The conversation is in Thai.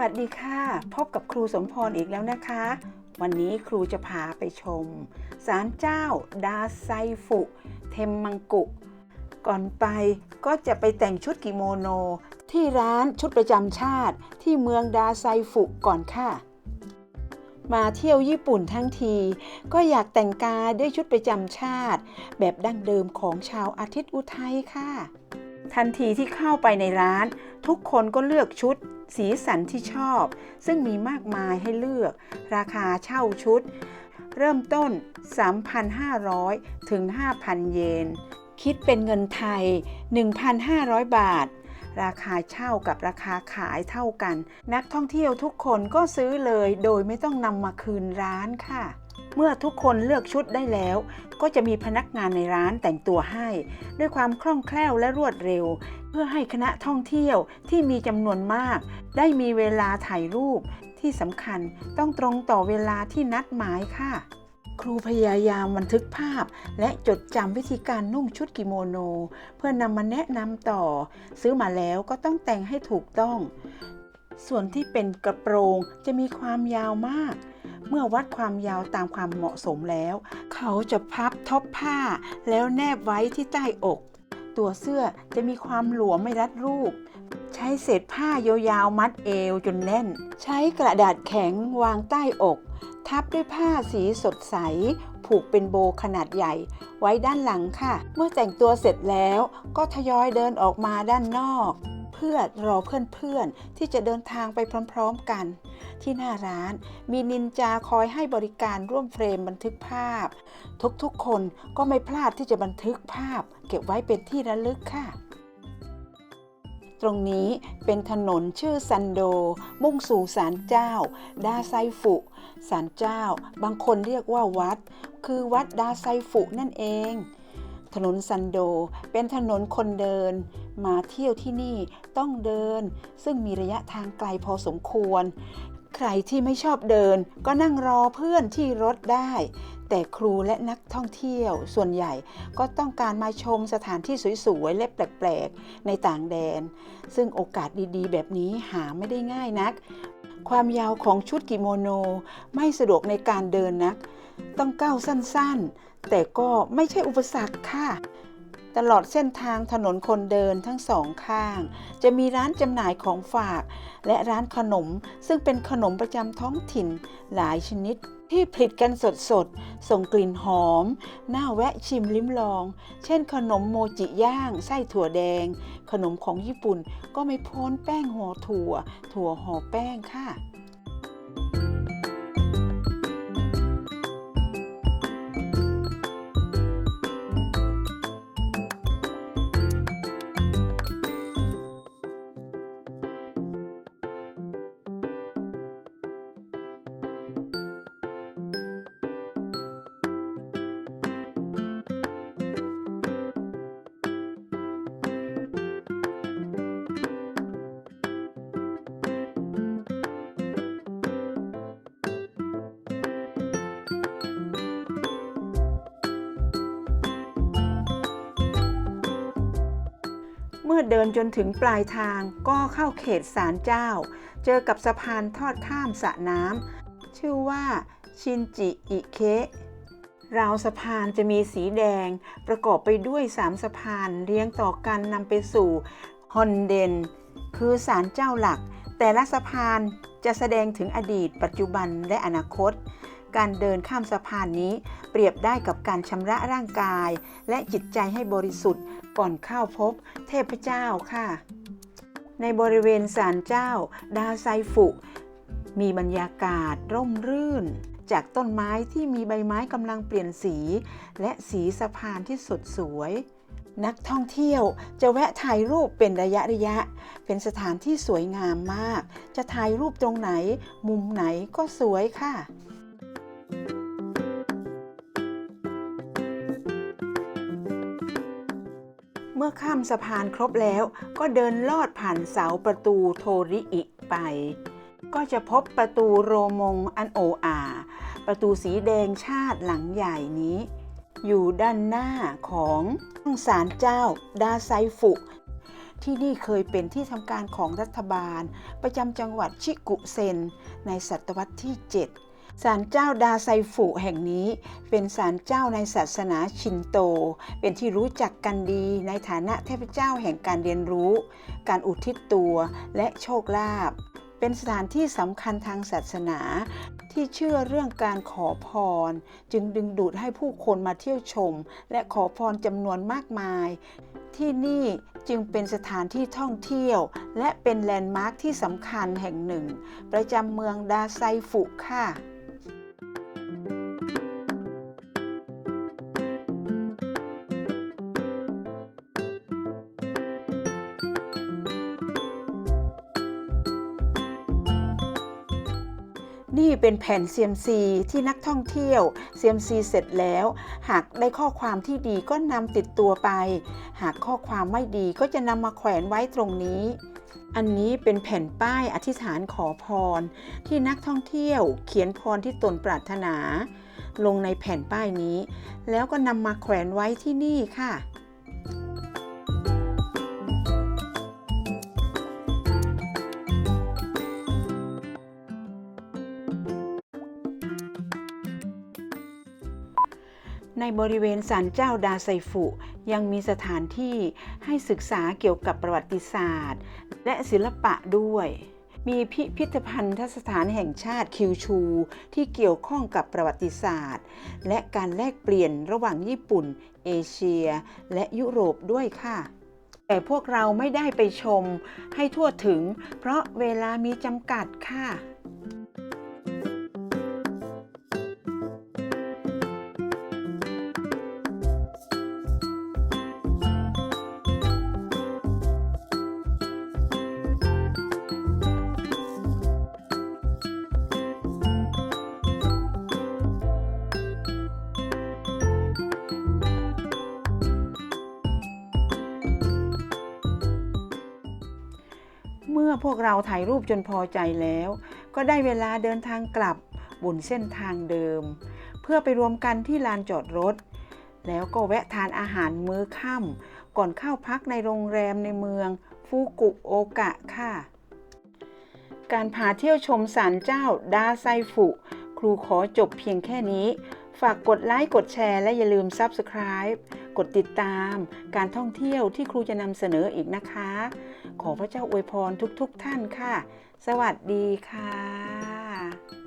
วัสดีค่ะ พบกับครูสมพรอีกแล้วนะคะ วันนี้ครูจะพาไปชมศาลเจ้า ดาไซฟุ เทมมังกุ ก่อนไปก็จะไปแต่งชุดกิโมโน ที่ร้านชุดประจำชาติที่เมืองดาไซฟุก่อนค่ะ มาเที่ยวญี่ปุ่นทั้งที ก็อยากแต่งกายด้วยชุดประจำชาติ แบบดั้งเดิมของชาวอาทิตย์อุทัยค่ะ ทันทีที่เข้าไปในร้าน ทุกคนก็เลือกชุด สีสันที่ชอบ ซึ่งมีมากมายให้เลือก ราคาเช่าชุด เริ่มต้น 3,500 ถึง 5,000 เยน คิดเป็นเงินไทย 1,500 บาท ราคาเช่ากับราคาขายเท่ากัน นักท่องเที่ยวทุกคนก็ซื้อเลยโดยไม่ต้องนำมาคืนร้านค่ะ เมื่อทุกคนเลือกชุดได้แล้ว ก็จะมีพนักงานในร้านแต่งตัวให้ ด้วยความคล่องแคล่วและรวดเร็ว เพื่อให้คณะท่องเที่ยวที่มีจำนวนมาก ได้มีเวลาถ่ายรูป ที่สำคัญต้องตรงต่อเวลาที่นัดหมายค่ะ ครูพยายามบันทึกภาพ และจดจำวิธีการนุ่งชุดกิโมโน เพื่อนำมาแนะนำต่อ ซื้อมาแล้วก็ต้องแต่งให้ถูกต้อง ส่วนที่เป็นกระโปรงจะมีความยาวมาก เมื่อวัดความยาวตามความเหมาะสมแล้ว เขาจะพับท็อปผ้า แล้วแนบไว้ที่ใต้อก ตัวเสื้อจะมีความหลวมไม่รัดรูป ใช้เศษผ้ายาวๆมัดเอวจนแน่น ใช้กระดาษแข็งวางใต้อก ทับด้วยผ้าสีสดใส ผูกเป็นโบขนาดใหญ่ ไว้ด้านหลังค่ะ เมื่อแต่งตัวเสร็จแล้วก็ทยอยเดินออกมาด้านนอก พื่อรอเพื่อนๆที่จะเดินทางไปพร้อมๆกัน ที่หน้าร้านมีนินจาคอยให้บริการร่วมเฟรมบันทึกภาพ ทุกๆคนก็ไม่พลาดที่จะบันทึกภาพ เก็บไว้เป็นที่ระลึกค่ะ ตรงนี้เป็นถนนชื่อซันโด มุ่งสู่ศาลเจ้า ดาไซฟุศาลเจ้า บางคนเรียกว่าวัด คือวัดดาไซฟุนั่นเอง ถนนซันโด เป็นถนนคนเดิน มาเที่ยวที่นี่ต้องเดิน ซึ่งมีระยะทางไกลพอสมควร ใครที่ไม่ชอบเดิน ก็นั่งรอเพื่อนที่รถได้ แต่ครูและนักท่องเที่ยวส่วนใหญ่ก็ต้องการมาชมสถานที่สวยๆและแปลกๆในต่างแดน ซึ่งโอกาสดีๆ แบบนี้หาไม่ได้ง่ายนัก ความยาวของชุดกิโมโนไม่สะดวกในการเดินนัก ต้องก้าวสั้นๆ แต่ก็ไม่ใช่อุปสรรคค่ะ ตลอดเส้นทางถนนคนเดินทั้งสองข้าง จะมีร้านจำหน่ายของฝาก และร้านขนม ซึ่งเป็นขนมประจำท้องถิ่นหลายชนิดที่ผลิตกันสดๆส่งกลิ่นหอม น่าแวะชิมลิ้มลอง เช่นขนมโมจิย่าง ไส้ถั่วแดง ขนมของญี่ปุ่นก็ไม่พ้นแป้งห่อถั่ว ถั่วห่อแป้งค่ะ มื่อเดินจนถึงปลายทางก็เข้าเขตศาลเจ้า เจอกับสะพานทอดข้ามสระน้ำชื่อว่าชินจิอิเคะราวสะพานจะมีสีแดง ประกอบไปด้วยสามสะพานเรียงต่อกันนำไปสู่ฮอนเดน คือศาลเจ้าหลัก แต่ละสะพานจะแสดงถึงอดีต ปัจจุบันและอนาคต การเดินข้ามสะพานนี้ เปรียบได้กับการชำระร่างกาย และจิตใจให้บริสุทธิ์ ก่อนเข้าพบ เทพเจ้าค่ะ ในบริเวณศาลเจ้า ดาไซฟุ มีบรรยากาศร่มรื่น จากต้นไม้ที่มีใบไม้กำลังเปลี่ยนสี และสีสะพานที่สดสวยนักท่องเที่ยวจะแวะถ่ายรูปเป็นระยะระยะ เป็นสถานที่สวยงามมาก จะถ่ายรูปตรงไหน มุมไหนก็สวยค่ะ เมื่อข้ามสะพานครบแล้วก็เดินลอดผ่านเสาประตูโทริอิไป ก็จะพบประตูโรมงอันโออา ประตูสีแดงชาติหลังใหญ่นี้ อยู่ด้านหน้าของศาลเจ้าดาไซฟุ ที่นี่เคยเป็นที่ทำการของรัฐบาล ประจำจังหวัดชิกุเซน ในศตวรรษที่ 7 ศาลเจ้าดาไซฟุแห่งนี้เป็นศาลเจ้าในศาสนาชินโต เป็นที่รู้จักกันดีในฐานะเทพเจ้าแห่งการเรียนรู้ การอุทิศตัวและโชคลาภเป็นสถานที่สำคัญทางศาสนาที่เชื่อเรื่องการขอพร จึงดึงดูดให้ผู้คนมาเที่ยวชม และขอพรจำนวนมากมาย ที่นี่จึงเป็นสถานที่ท่องเที่ยว และเป็นแลนด์มาร์คที่สำคัญแห่งหนึ่ง ประจำเมืองดาไซฟุค่ะ นี่เป็นแผ่น CMC ที่นักท่องเที่ยว CMC เสร็จแล้ว หากได้ข้อความที่ดีก็นำติดตัวไป หากข้อความไม่ดีก็จะนำมาแขวนไว้ตรงนี้ อันนี้เป็นแผ่นป้ายอธิษฐานขอพร ที่นักท่องเที่ยวเขียนพรที่ตนปรารถนา ลงในแผ่นป้ายนี้ แล้วก็นำมาแขวนไว้ที่นี่ค่ะ ในบริเวณศาลเจ้าดาไซฟุ ยังมีสถานที่ให้ศึกษาเกี่ยวกับประวัติศาสตร์ และศิลปะด้วย มีพิพิธภัณฑสถานแห่งชาติคิวชู ที่เกี่ยวข้องกับประวัติศาสตร์ และการแลกเปลี่ยนระหว่างญี่ปุ่น เอเชีย และยุโรปด้วยค่ะแต่พวกเราไม่ได้ไปชมให้ทั่วถึง เพราะเวลามีจำกัดค่ะ เมื่อพวกเราถ่ายรูปจนพอใจแล้ว ก็ได้เวลาเดินทางกลับบนเส้นทางเดิม เพื่อไปรวมกันที่ลานจอดรถ แล้วก็แวะทานอาหารมื้อค่ำก่อนเข้าพักในโรงแรมในเมืองฟูกุโอกะค่ะ การพาเที่ยวชมศาลเจ้าดาไซฟุ ครูขอจบเพียงแค่นี้ ฝากกดไลค์กดแชร์และอย่าลืม Subscribe กดติดตามการท่องเที่ยวที่ครูจะนำเสนออีกนะคะ ขอพระเจ้าอวยพรทุกๆทท่านค่ะ สวัสดีค่ะ